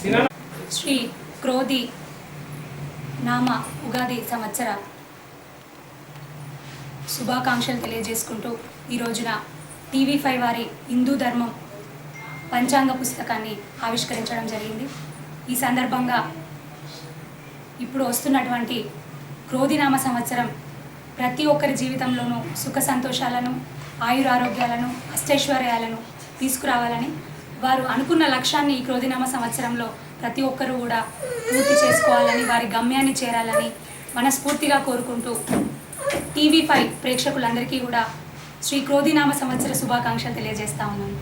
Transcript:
శ్రీ క్రోధి నామ ఉగాది సంవత్సర శుభాకాంక్షలు తెలియజేసుకుంటూ ఈ రోజున టీవీ ఫైవ్ వారి హిందూ ధర్మం పంచాంగ పుస్తకాన్ని ఆవిష్కరించడం జరిగింది. ఈ సందర్భంగా ఇప్పుడు వస్తున్నటువంటి క్రోధినామ సంవత్సరం ప్రతి ఒక్కరి జీవితంలోనూ సుఖ సంతోషాలను ఆయురారోగ్యాలను అష్టైశ్వర్యాలను తీసుకురావాలని వారు అనుకున్న లక్ష్యాన్ని ఈ క్రోధినామ సంవత్సరంలో ప్రతి ఒక్కరూ కూడా పూర్తి చేసుకోవాలని వారి గమ్యాన్ని చేరాలని మనస్ఫూర్తిగా కోరుకుంటూ టీవీ ఫైవ్ ప్రేక్షకులందరికీ కూడా శ్రీ క్రోధినామ సంవత్సర శుభాకాంక్షలు తెలియజేస్తా ఉన్నాను.